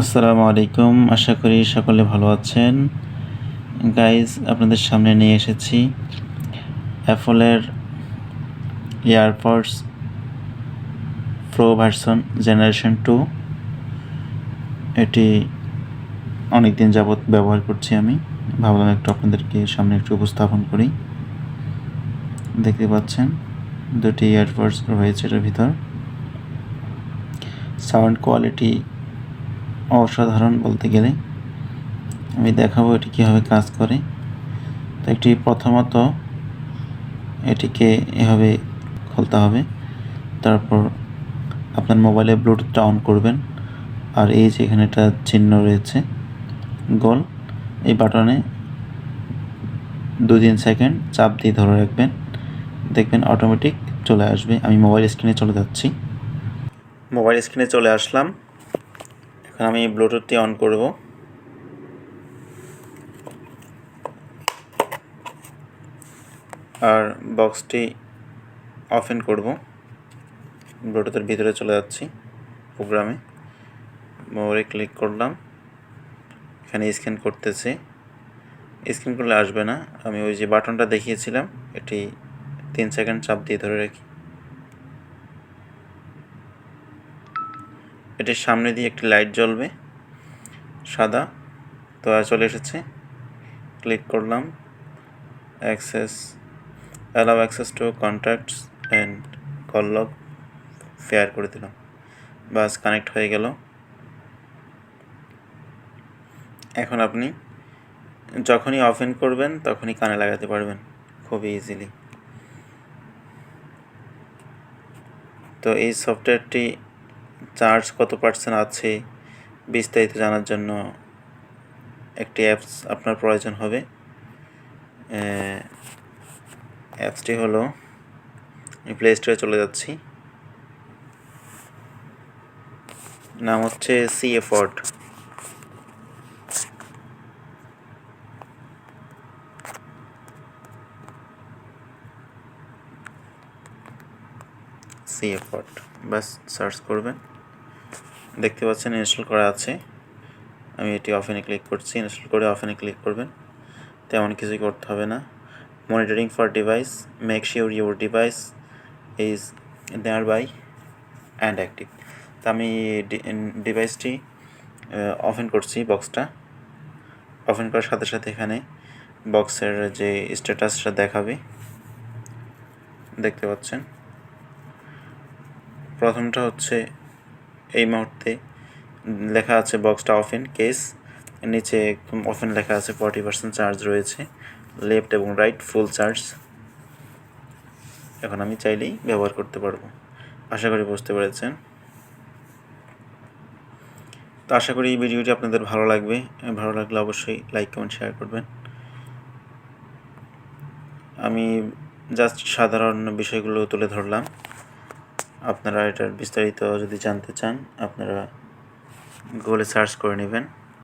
আসসালামু আলাইকুম। আশা করি সকলে ভালো আছেন। গাইজ আপনাদের সামনে নিয়ে এসেছি অ্যাপলের AirPods Pro version generation two এটি অনেক দিন যাবৎ ব্যবহার করছি আমি। ভাবলাম একটু আপনাদেরকে সামনে একটু উপস্থাপন করি। দেখতে পাচ্ছেন, দুটি ইয়ারপডস রয়েছে এটার ভিতর। সাউন্ড কোয়ালিটি অসাধারণ বলতে গেলে। আমি দেখাবো এটি কীভাবে কাজ করে। তো একটি প্রথমত এটিকে এভাবে খুলতে হবে। তারপর আপনার মোবাইলে ব্লুটুথটা অন করবেন। আর এই যে এখানে একটা চিহ্ন রয়েছে, গোল, এই বাটনে দু তিন সেকেন্ড চাপ দিয়ে ধরে রাখবেন। দেখবেন অটোমেটিক চলে আসবে। আমি মোবাইল স্ক্রিনে চলে যাচ্ছি। মোবাইল স্ক্রিনে চলে আসলাম। এখন আমি ব্লুটুথটি অন করব। আর বক্সটি অফেন করব। ব্লুটুথের ভিতরে চলে যাচ্ছি প্রোগ্রামে। মোবাইলে ক্লিক করলাম। এখানে স্ক্যান করতেছে। স্ক্যান করলে আসবে না। আমি ওই যে বাটনটা দেখিয়েছিলাম, এটি তিন সেকেন্ড চাপ দিয়ে ধরে রাখি। এটির সামনে দিয়ে একটি লাইট জ্বলবে, সাদা। তো চলে এসেছে। ক্লিক করলাম। Access, allow access to contacts and call log fair করে দিলাম। বাস কানেক্ট হয়ে গেল। এখন আপনি যখনই অফেন করবেন, তখনই কানে লাগাতে পারবেন। খুবই ইজিলি তো এই সফটওয়্যারটি চার্জ কত পার্সেন্ট আছে, বিস্তারিত জানার জন্য একটি অ্যাপস আপনার প্রয়োজন হবে। অ্যাপসটি হলো প্লে স্টোরে চলে যাচ্ছি। নাম হচ্ছে সি সি এফর্ট বাস সার্চ করবেন। দেখতে পাচ্ছেন, ইনস্টল করা আছে। আমি এটি অফেনে ক্লিক করছি। ইনস্টল করে অফেনে ক্লিক করবেন। তেমন কিছুই করতে হবে না। Monitoring for device, make sure your device is there by and active. তো আমি ডিভাইসটি ওপেন করছি বক্সটা। ওপেন করার সাথে সাথে এখানে বক্সের যে স্ট্যাটাসটা দেখাবে। দেখতে পাচ্ছেন। প্রথমটা হচ্ছে এই মুহূর্তে লেখা আছে বক্সটা অফেন কেস। নিচে একদম অফেন লেখা আছে ফর্টি পার্সেন্ট চার্জ রয়েছে। লেফট এবং রাইট ফুল চার্জ এখন আমি চাইলেই ব্যবহার করতে পারব। আশা করি বুঝতে পেরেছেন। তো আশা করি এই ভিডিওটি আপনাদের ভালো লাগবে। ভালো লাগলে অবশ্যই লাইক কমেন্ট শেয়ার করবেন। আমি জাস্ট সাধারণ বিষয়গুলো তুলে ধরলাম। আপনারা এটার বিস্তারিত যদি জানতে চান আপনারা গুগলে সার্চ করে নেবেন।